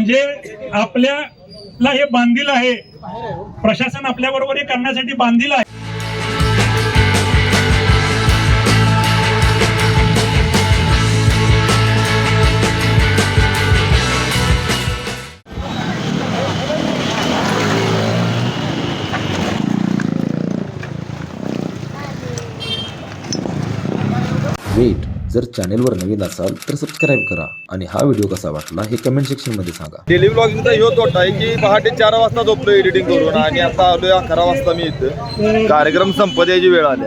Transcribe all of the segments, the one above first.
म्हणजे आपल्याला हे बांधील आहे. प्रशासन आपल्या बरोबर हे करण्यासाठी बांधील आहे. वेट जर चॅनेलवर नवीन असाल तर सबस्क्राईब करा. आणि हा व्हिडिओ कसा वाटला हे कमेंट सेक्शनमध्ये सांगा. डेली ब्लॉगिंगचा ह्यो तोटा आहे की पहाटे चार वाजता झोपलो एडिटिंग करून आणि आता आलोय अकरा वाजता मी इथं. कार्यक्रम संपत याची वेळ आली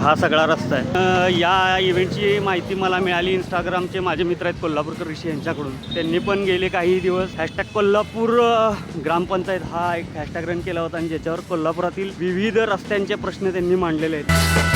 हा सगळा रस्ता आहे. या इव्हेंटची माहिती मला मिळाली इंस्टाग्रामचे माझे मित्र आहेत कोल्हापूरकर ऋषी यांच्याकडून. त्यांनी पण गेले काही दिवस. हॅशटॅग कोल्हापूर ग्रामपंचायत हा एक हॅशटॅग रन केला होता आणि ज्याच्यावर कोल्हापुरातील विविध रस्त्यांचे प्रश्न त्यांनी मांडलेले आहेत.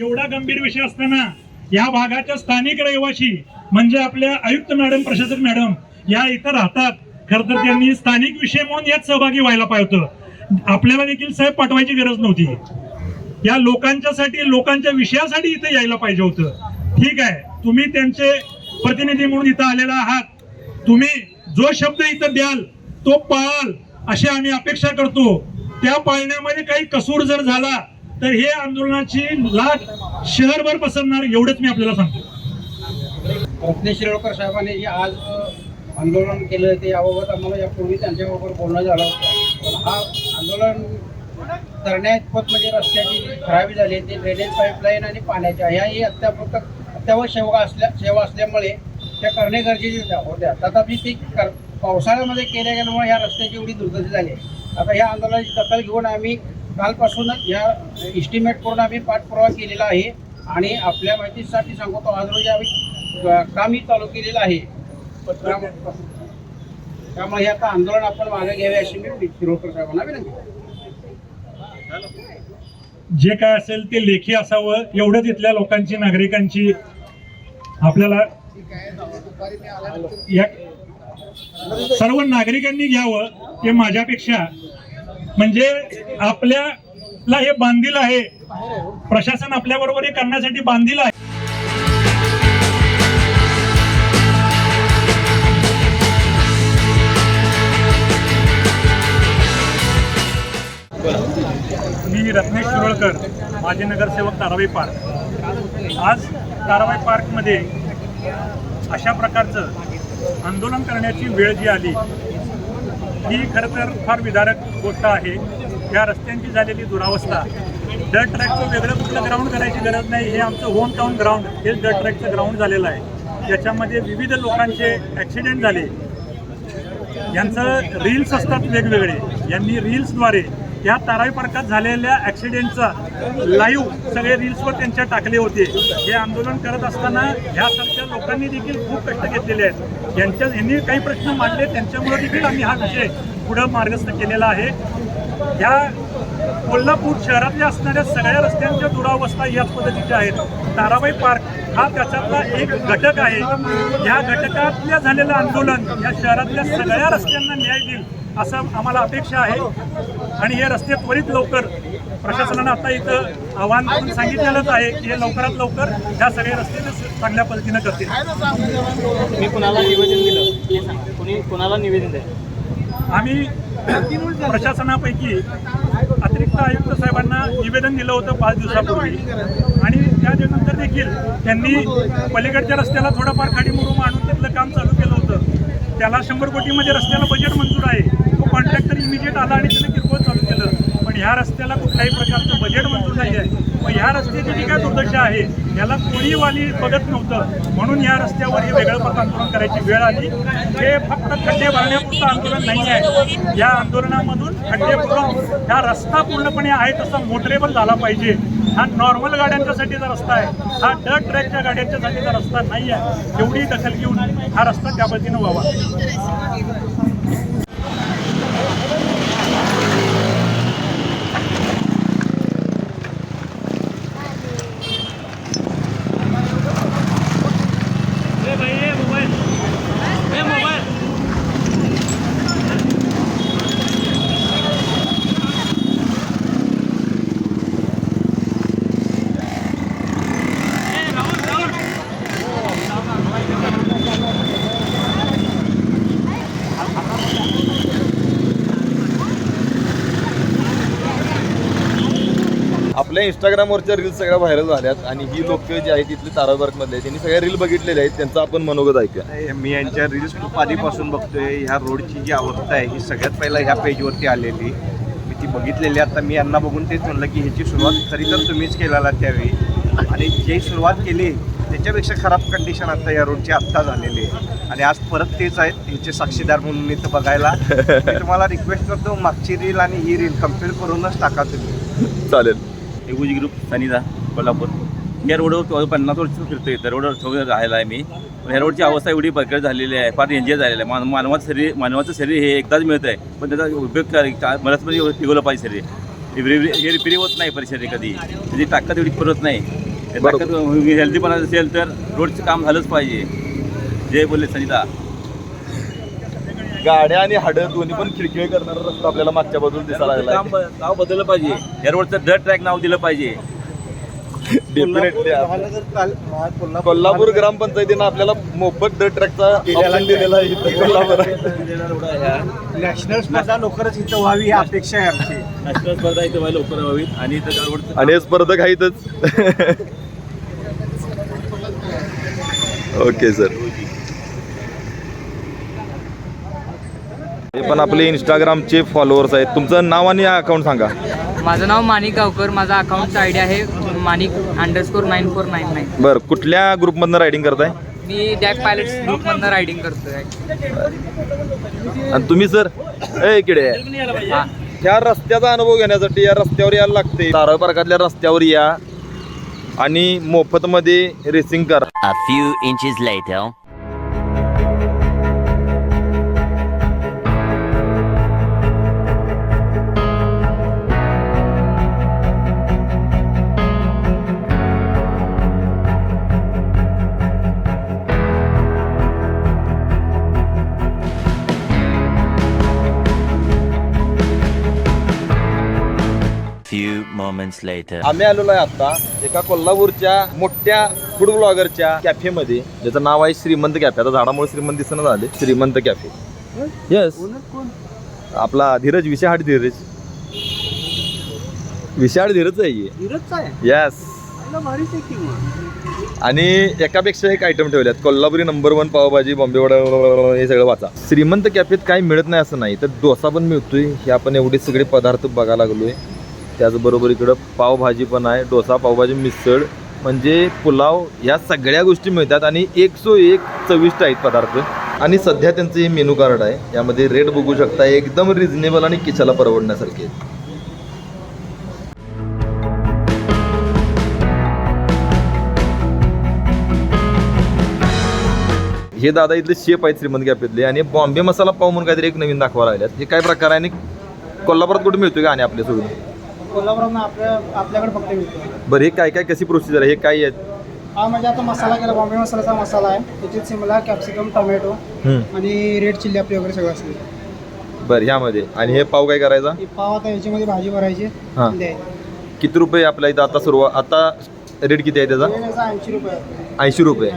एवढा गंभीर विषय असताना या भागाच्या स्थानिक रहिवासी म्हणजे आपल्या आयुक्त मॅडम प्रशासक मॅडम या इथं राहतात. खर तर त्यांनी स्थानिक विषय म्हणून यात सहभागी व्हायला पाहिजे होतं. आपल्याला देखील साहेब पाठवायची गरज नव्हती. या लोकांच्यासाठी लोकांच्या विषयासाठी इथं यायला पाहिजे होतं. ठीक आहे तुम्ही त्यांचे प्रतिनिधी म्हणून इथं आलेला आहात. तुम्ही जो शब्द इथं द्याल तो पाळाल अशी आम्ही अपेक्षा करतो. त्या पाळण्यामध्ये काही कसूर जर झाला तर हे आंदोलनाची लाट शहरभर पसरणार एवढंच मी आपल्याला सांगतो. कोकणे शिरोडकर साहेबांनी जे आज आंदोलन केलं ते याबाबत आम्हाला यापूर्वी त्यांच्याबरोबर बोलणं झालं होतं. पण हा आंदोलन करण्यापत म्हणजे रस्त्याची जी खराबी झाली ती ड्रेनेज पाईपलाईन आणि पाण्याच्या ह्याही अत्यापुरत अत्यावश्यक सेवा असल्या सेवा असल्यामुळे त्या करणे गरजेचे होत्या तथापि ती कर पावसाळ्यामध्ये केल्या गेल्यामुळे ह्या रस्त्याची एवढी दुर्गती झाली आता ह्या आंदोलनाची दखल घेऊन आम्ही कालपासूनच ह्या इस्टिमेट करून आम्ही पाठपुरावा केलेला आहे. आणि आपल्या माहितीसाठी सांगतो आज रोजी आम्ही कामही चालू केलेलं आहे. त्यामुळे त्यामुळे हे आता आंदोलन आपण मागे घ्यावे अशी मी शिरोडकर साहेबांना विनंती जे काय असेल ते लेखी असावं. एवढंच इथल्या लोकांची नागरिकांची आपल्याला या सर्व नागरिकांनी घ्यावं ते माझ्यापेक्षा. म्हणजे आपल्याला हे बांधील आहे. प्रशासन आपल्या बरोबर हे करण्यासाठी बांधील आहे. मी रत्नेश शिरोळकर माजी नगरसेवक ताराबाई पार्क. आज ताराबाई पार्कमध्ये अशा प्रकारचं आंदोलन करण्याची वेळ जी आली ही खरं तर फार विदारक गोष्ट आहे. या रस्त्यांची झालेली दुरावस्था डट ट्रॅकचं वेगळं कुठलं ग्राउंड करायची गरज नाही हे आमचं होम टाऊन ग्राउंड हे डट ट्रॅकचं ग्राउंड झालेलं आहे. याच्यामध्ये विविध लोकांचे ॲक्सिडेंट झाले. यांचं रील्स असतात वेगवेगळे. यांनी रील्सद्वारे या तारावी पार्कात झालेल्या ॲक्सिडेंटचा लाईव्ह सगळे रील्सवर त्यांच्या टाकले होते. हे आंदोलन करत असताना ह्यासारख्या लोकांनी देखील खूप कष्ट घेतलेले आहेत. यांच्या यांनी काही प्रश्न मांडले त्यांच्यामुळे देखील आम्ही हा विषय पुढं मार्गस्थ केलेला आहे. या कोल्हापूर शहरातल्या असणाऱ्या सगळ्या रस्त्यांच्या दुरावस्था याच पद्धतीच्या आहेत. ताराबाई पार्क हा त्याच्यातला एक घटक आहे. या घटकातल्या झालेलं आंदोलन या शहरातल्या सगळ्या रस्त्यांना न्याय देईल. असं आम्हाला अपेक्षा आहे. आणि हे रस्ते त्वरित लवकर प्रशासनानं आता इथं आव्हान करून सांगितलेलंच आहे की हे लवकरात लवकर ह्या सगळे रस्ते चांगल्या पद्धतीनं करतील. तुम्ही कुणाला निवेदन दिलं? कुणी कुणाला निवेदन दिलं? आम्ही प्रशासनापैकी अतिरिक्त आयुक्त साहेबांना निवेदन दिलं होतं पाच दिवसापूर्वी. आणि त्यानंतर देखील त्यांनी पलीकडच्या रस्त्याला थोडंफार खाडीमुरूम आणून त्यातलं काम चालू केलं होतं. त्याला शंभर कोटीमध्ये रस्त्याला बजेट मंजूर आहे. कॉन्ट्रॅक्टर इमिजिएट आला आणि त्यानं किरकोळ चालू केलं. पण ह्या रस्त्याला कुठल्याही प्रकारचं बजेट मंजूर नाही आहे. मग ह्या रस्त्याची जी काय दुर्दशा आहे याला कोणी वाली बघत नव्हतं. म्हणून या रस्त्यावर हे वेगळं पथ आंदोलन करायची वेळ आली. हे फक्त खड्डे भरण्यापुरतं आंदोलन नाही आहे. या आंदोलनामधून खड्डे भरून हा रस्ता पूर्णपणे आहे तसा मोटरेबल झाला पाहिजे. हा नॉर्मल गाड्यांच्यासाठीचा रस्ता आहे हा डट ट्रॅकच्या गाड्यांच्यासाठीचा रस्ता नाही आहे एवढी दखल घेऊन हा रस्ता त्या पद्धतीनं व्हावा. आपल्या इंस्टाग्रामवरच्या रील्स सगळ्या व्हायरल झाल्यात आणि ही लोक जी आहेत तिथले ताराबाग मधले त्यांनी सगळ्या रील बघितलेल्या आहेत त्यांचं आपण मनोगत ऐकूया. मी यांच्या रील्स खूप आधीपासून बघतोय. ह्या रोडची जी अवस्था आहे ही सगळ्यात पहिला ह्या पेजवरती आलेली. मी ती बघितलेली आता मी यांना बघून तेच म्हणलं की ह्याची सुरुवात खरी तर तुम्हीच केलेला त्यावेळी. आणि जे सुरुवात केली त्याच्यापेक्षा खराब कंडिशन आता या रोडची आत्ता झालेली आहे. आणि आज परत तेच आहेत ह्याचे साक्षीदार म्हणून इथं बघायला. मी तुम्हाला रिक्वेस्ट करतो मागची रील आणि ही रील कंपेअर करूनच टाका तुम्ही. चालेल. एगुजी ग्रुप सनिदा कोल्हापूर. या रोडवर पन्नास वर्ष फिरतोय तर रोडवर सगळं राहायला आहे मी. पण ह्या रोडची अवस्था एवढी बरकट झालेली आहे फार एन्जॉय झालेलं आहे. मान मानवाचं शरीर मानवाचं शरीर हे एकदाच मिळतं आहे पण त्याचा उपयोग मलाच म्हणजे टिकवलं पाहिजे शरीर. हे रिपेरी होत नाही परिसर कधी. त्याची ताकद एवढी पुरत नाही. ताकद हेल्दीपणा असेल तर रोडचं काम झालंच पाहिजे. जय बोलले सनिता. गाड्या आणि हाडं दोन्ही पण खिडकी करणारा रस्ता आपल्याला मागच्या बाजूला दिसायला लागला काम नाव बदललं पाहिजे. या रोडचं डर ट्रॅक नाव दिलं पाहिजे. डेफिनेटली कोल्हापूर ग्रामपंचायतीनं आपल्याला मोफत ड ट्रॅकचा ऑप्शन दिलेला आहे इथं कोल्हापूर. नॅशनल स्पर्धा लवकरच इथं व्हावी ही अपेक्षा आहे आमची. नॅशनल स्पर्धा इथं व्हायला लवकर व्हावीत. आणि त्या रोडचं आणि हे स्पर्धक आहेतच ओके सर. हे पण आपले इंस्टाग्रामचे फॉलोअर्स आहेत. तुमचं नाव आणि अकाउंट सांगा. माझं नाव माणिक गावकर. माझा अकाउंटचा आयडी आहे Manik underscore nine four nine nine बरं कुठल्या ग्रुपमधनं रायडिंग करताय? मी डॅक पायलट्स ग्रुपमधनं रायडिंग करतोय. आणि तुम्ही सर ए किडे हा. ह्या रस्त्याचा अनुभव घेण्यासाठी या रस्त्यावर यायला लागते. तारळ पार्कातल्या रस्त्यावर या आणि मोफतमध्ये रेसिंग करा. A few inches later. Moments later. आम्ही आलेलो आहे आता एका कोल्हापूरच्या मोठ्या फूड ब्लॉगरच्या कॅफेमध्ये ज्याचं नाव आहे श्रीमंत कॅफे आता झाडामुळे श्रीमंत दिसणं झाले. श्रीमंत कॅफे येस आपला धीरज विशाहाड धीरज. विशाळ धीरज आहे येस आणि एकापेक्षा एक आयटम ठेवल्यात. कोल्हापुरी नंबर वन पावभाजी बॉम्बे वडा हे सगळं वाचा. श्रीमंत कॅफेत काही मिळत नाही असं नाही तर डोसा पण मिळतोय. हे आपण एवढे सगळे पदार्थ बघायला लागलोय. त्याचबरोबर इकडं पावभाजी पण आहे डोसा पावभाजी मिसळ म्हणजे पुलाव या सगळ्या गोष्टी मिळतात आणि एक सो एक चविष्ट आहेत पदार्थ. आणि सध्या त्यांचं हे मेनू कार्ड आहे यामध्ये रेट बघू शकता एकदम रिझनेबल आणि किचाला परवडण्यासारखे आहेत. हे दादा इथले शेप आहेत श्रीमंत कॅफेतले आणि बॉम्बे मसाला पाव म्हणून काहीतरी एक नवीन दाखवा लागल्यात. हे काय प्रकार आहे आणि कोल्हापुरात कुठे मिळतोय का आणि आपल्या सोडून कोल्हापुरात आपल्या आपल्याकडे फक्त मिळतो बरं हे काय काय कशी प्रोसिजर आहे? हे काय आहेत हा म्हणजे आता मसाला केला बॉम्बे मसाल्याचा मसाला आहे. त्याच्यात शिमला कॅप्सिकम टोमॅटो. आणि रेड चिल्ली आपली वगैरे सगळं असते. बरं ह्यामध्ये. आणि हे पाव काय करायचा? ही पाव आता याच्यामध्ये भाजी भरायची. हा. आणि द्यायची. किती रुपये आपल्या इथं आता सुरुवात आता रेट किती आहे त्याचा? ऐंशी रुपये आहे. ऐंशी रुपये.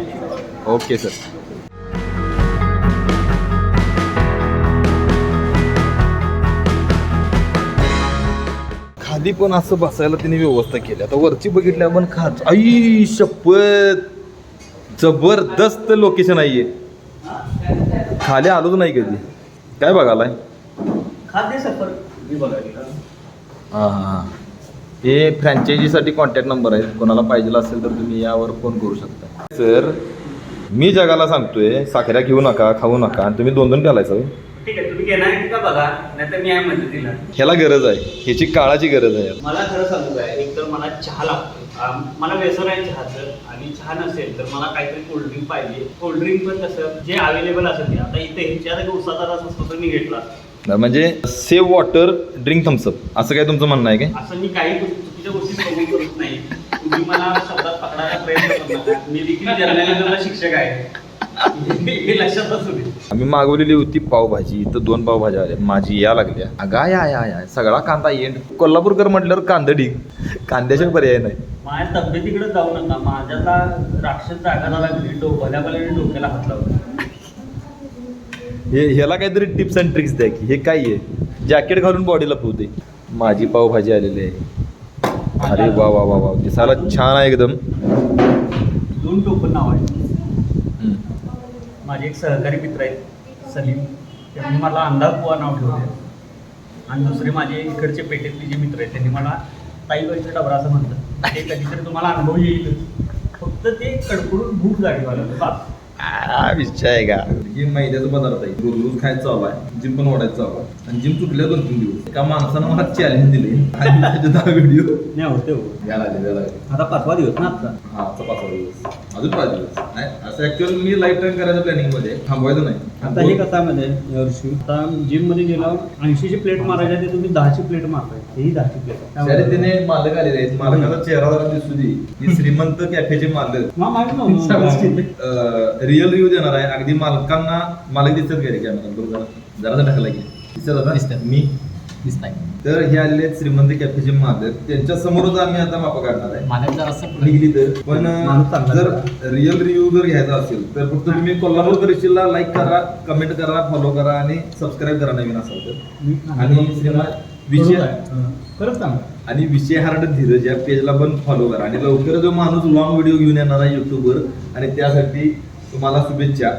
ओके सर खाली पण असं बसायला तिने व्यवस्था केली. आता वरची बघितली आपण खात आई शपथ! जबरदस्त लोकेशन आहे हे. खाली आलोच नाही कधी. काय बघायलाय हां हां हे. फ्रँचायझीसाठी कॉन्टॅक्ट नंबर आहे कोणाला पाहिजे असेल तर तुम्ही यावर फोन करू शकता. सर मी जगाला सांगतोय साखऱ्या घेऊ नका खाऊ नका. आणि तुम्ही दोन दोन घालायचं. ठीक आहे तुम्ही घेणार का बघा? नाहीतर मी आहे मदतीला ह्याला गरज आहे. ह्याची काळाची गरज आहे. मला खरं सांगू काय? एक तर मला चहा लागतो मला व्यसन आहे चहाचं आणि चहा नसेल तर मला काहीतरी कोल्ड्रिंक पाहिजे. कोल्ड्रिंक पण कसं जे अवेलेबल असेल ते. आता इथे ह्याच्या जागी उसाचा रस असतो तर मी घेतला. असता. म्हणजे सेव्ह वॉटर ड्रिंक थम्सअप असं काय तुमचं म्हणणं आहे काय? असं मी काही गोष्टी- चुकीच्या गोष्टी प्रमोट करत नाही. तुम्ही मला शब्दात पकडायला प्रयत्न करत नका. मी देखील जर्नलिझमला शिक्षक आहे. हे लक्षात असू दे. आम्ही मागवलेली होती पावभाजी. इथं दोन पावभाज्या आल्या. माझी या लागल्या. अगा या या या सगळा कांदा येण. कोल्हापूरकर म्हटल्यावर कांदडी. कांद्याशिवाय पर्याय नाही. माझ्या तब्येतीकडे जाऊ नका. माझ्याला राक्षस जागाला लागली डो भल्या भल्याने डोक्याला हात लावला. हे ह्याला काहीतरी टिप्स अँड ट्रिक्स द्या की. हे काय आहे? जॅकेट घालून बॉडीला पोहते माझी पावभाजी आलेली आहे. अरे वा वा वा वा. दिसायला छान आहे एकदम. दोन टोपण नाव आहे. माझे एक सहकारी मित्र आहेत सलीम. त्यांनी मला अंदाज नाव ठेवले आणि दुसरे माझे इकडचे पेठेतले जे मित्र आहेत त्यांनी मला ताईबाईचा डबरा असं म्हणतात. ते कधीतरी तुम्हाला अनुभव येईल. फक्त ते कडकडून भूक जागी व्हायला बस आहे का? हे मैद्याचा पदार्थ आहे. रोज रोज खायचं चालू आहे. जिम पण वाढायचं चालू आहे. आणि जिम सुटल्या दोन तीन दिवस. एका माणसानं मला चॅलेंज दिले. आणि त्याच्यात हा व्हिडिओ नाही होते हो. लागले आता पाचवा दिवस ना आजचा. हा आजचा पाचवा दिवस. अजून पाच दिवस. नाही असं ऍक्च्युअल मी लाईफ टाईम करायचं प्लॅनिंगमध्ये. थांबवायचं नाही. आता हे कसं आहे यावर्षी आता जिममध्ये गेला ऐंशीची प्लेट मारायच्या ते तुम्ही दहाची प्लेट मारताय. हेही दहाची प्लेट त्याने तिने मालक आलेले आहेत. मालकाचा चेहरा जरा दिसू दे. ही श्रीमंत कॅफेचे मालक. रिअल रिव्ह्यू देणार आहे. अगदी मालकांना मालक दिसतात का रे कॅमेरा बरोबर जरा जरा ढकला की. दिसतात मी तर हे आलेले आहेत श्रीमंत कॅफेचे मालक. त्यांच्या समोरच आम्ही आता मापा काढणार आहे. निघली तर. पण माणूस चांगला जर रिअल रिव्ह्यू जर घ्यायचा असेल तर फक्त तुम्ही कोल्हापूर करिशीला लाईक करा कमेंट करा फॉलो करा आणि सबस्क्राईब करा नवीन असाल तर आणि विषय खरंच सांगा आणि विषय हार्ड धीरज या पेजला पण फॉलो करा. आणि लवकर जो माणूस लॉंग व्हिडिओ घेऊन येणार आहे युट्यूबवर आणि त्यासाठी तुम्हाला शुभेच्छा.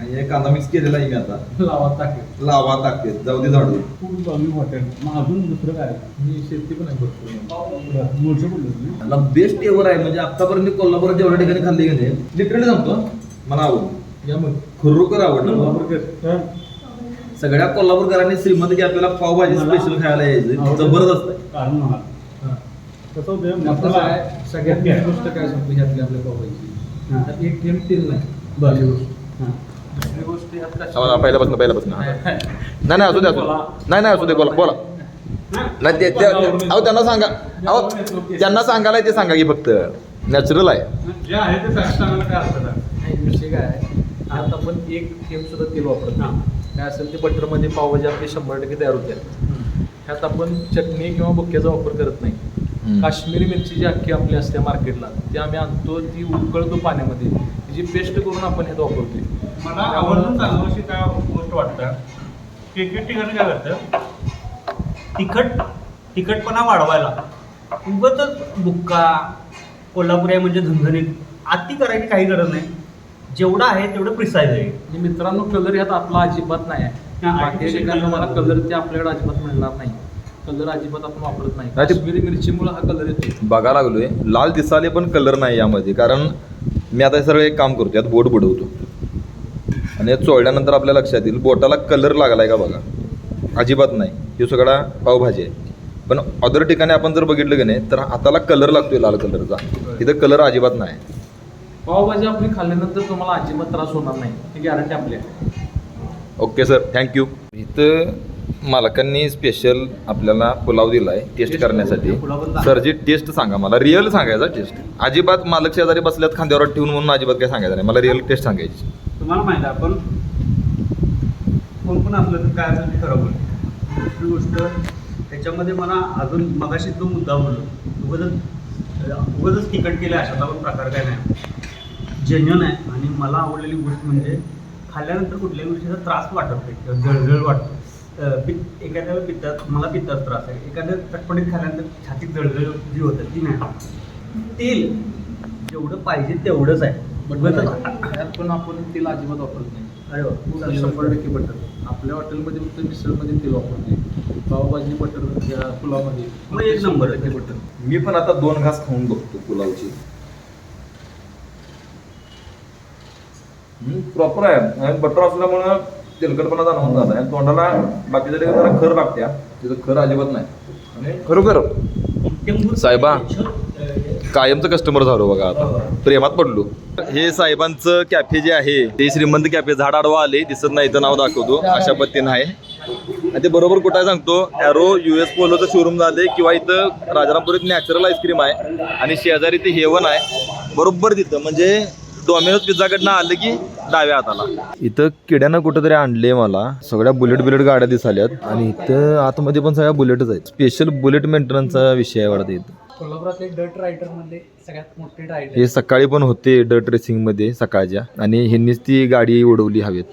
आणि हे कांदा मिक्स केलेला आहे मी आता. लावा टाकेल लावा टाकते जाऊ दे झाडू. खूप आम्ही हॉटेल मग अजून दुसरं काय? मी शेती पण आहे भरपूर. मूळचं बोललो मला बेस्ट एवर आहे म्हणजे आतापर्यंत कोल्हापुरात जेवढ्या ठिकाणी खाल्ली नाही लिटरली सांगतो मला आवडलं. या मग. खरोखर आवडलं. सगळ्या कोल्हापूरकरांनी श्रीमंत की आपल्याला पावभाजी स्पेशल खायला यायचं. जबरदस्त आहे. कारण कसं होतं आहे. सगळ्यात गोष्ट काय सांगतो ह्यातली आपल्या हां. तर एक थेंब तेल नाही. बरं. गोष्ट. पहिल्यापासून पहिल्यापासून. नाही नाही असू दे असू. नाही नाही असू दे बोला बोला. नाही ते अहो त्यांना सांगा. अहो त्यांना सांगायला ते सांगा की फक्त. नॅचरल आहे. जे विषय काय आता आपण एक थेंब सुद्धा तेल वापरत काय असेल ते बटरमध्ये पावभाजी आपली शंभर टक्के तयार होते. ह्यात आपण चटणी किंवा बुक्क्याचा वापर करत नाही. काश्मीरी मिरची जी अख्खी आपली असते मार्केटला ती आम्ही आणतो ती उकळतो पाण्यामध्ये. तिची पेस्ट करून आपण ह्यात वापरतोय. मला आवडून चांगली काय गोष्ट वाटतं? की एक एक ठिकाणी काय करतं? तिखट तिखटपणा वाढवायला. उगतच बुक्का कोल्हापुरी आहे म्हणजे झणझणीत. अति करायची काही गरज नाही. जेवढं आहे तेवढं प्रिसाईज आहे. आणि मित्रांनो कलर ह्यात आपला अजिबात नाही आहे. हा, मला. कलर ते आपल्याकडे अजिबात मिळणार नाही. कलर अजिबात आपण वापरत नाही. काश्मीरी मिरचीमुळे हा कलर येतो बघा लागलोय. लाल दिसाले पण कलर नाही यामध्ये. कारण मी आता सगळं एक काम करतो. यात बोट बुडवतो. आणि चोळल्यानंतर आपल्या लक्षात येईल बोटाला कलर लागलाय का बघा? अजिबात नाही. हे सगळा पावभाजी आहे. पण अदर ठिकाणी आपण जर बघितलं की नाही तर हाताला कलर लागतोय लाल कलरचा. इथं कलर अजिबात नाही. पावभाजी आपली खाल्ल्यानंतर तुम्हाला अजिबात त्रास होणार नाही. ही गॅरंटी आपली आहे. ओके सर थँक्यू इथं मालकांनी स्पेशल आपल्याला पुलाव दिला आहे टेस्ट करण्यासाठी. सर जी टेस्ट सांगा मला. रिअल सांगायचा टेस्ट अजिबात मालक शेजारी बसल्यात खांद्यावर ठेवून म्हणून अजिबात काय सांगायचं नाही. मला रिअल टेस्ट सांगायची. तुम्हाला माहिती आहे आपण कोण पण असलं तर काय असेल ते खरं बोल दुसरी गोष्ट त्याच्यामध्ये मला अजून मगाशी जो मुद्दा बोललो. उगजच उगजच तिकट केलं अशातला पण प्रकार काय नाही. जेन्युन आहे. आणि मला आवडलेली गोष्ट म्हणजे खाल्ल्यानंतर कुठल्याही गोष्टीचा त्रास वाटत नाही. किंवा जळजळ वाटतो पित एखाद्या एखाद्याला पित्तात मला पित्ताचा त्रास आहे. एखाद्या चटपटीत खाल्ल्यानंतर छातीत जळजळ जी होतं ती नाही. तेल जेवढं पाहिजे तेवढंच आहे. पण आपण तेल अजिबात वापरत नाही. अरे शंभर. टक्के बटर आपल्या हॉटेलमध्ये फक्त मिसळमध्ये तेल वापरते पावभाजी बटर या पुलावमध्ये एक नंबर आहे. टक्के बटर मी पण आता दोन घास खाऊन बघतो पुलावची. प्रॉपर आहे. आणि बटर असल्यामुळं तेलकटपणा जाणवून झाला आणि तोंडाला बाकीच्या ठिकाणी जरा खर लागत्या तिथं खर अजिबात नाही. आणि खरोखर? साहेबा. कायमचं कस्टमर झालो बघा आता. प्रेमात पडलो. हे साहेबांचं कॅफे जे आहे ते श्रीमंत कॅफे झाड आडवा आले दिसत नाही इथं नाव दाखवतो अशा पद्धतीनं आहे. आणि ते बरोबर कुठं सांगतो ॲरो यू एस पोलोचं शोरूम झाले किंवा इथं राजारामपुरीत नॅचरल आईस्क्रीम आहे आणि शेजारी ते हेवन आहे. बरोबर तिथं म्हणजे डॉमिनोज पिझ्झाकडनं आलं की डाव्या हाताला. इथं किड्यानं कुठंतरी आणले मला. सगळ्या बुलेट बुलेट गाड्या दिसाल्यात. आणि इथं आतमध्ये पण सगळ्या बुलेटच आहेत. स्पेशल बुलेट मेंटेनन्सचा विषय आहे वाटतं इथं. कोल्हापुरातले डट रायडर सगळ्यात मोठे रायडर हे सकाळी पण होते डट रेसिंगमध्ये सकाळच्या. आणि ह्यांनीच ती गाडी उडवली हवेत.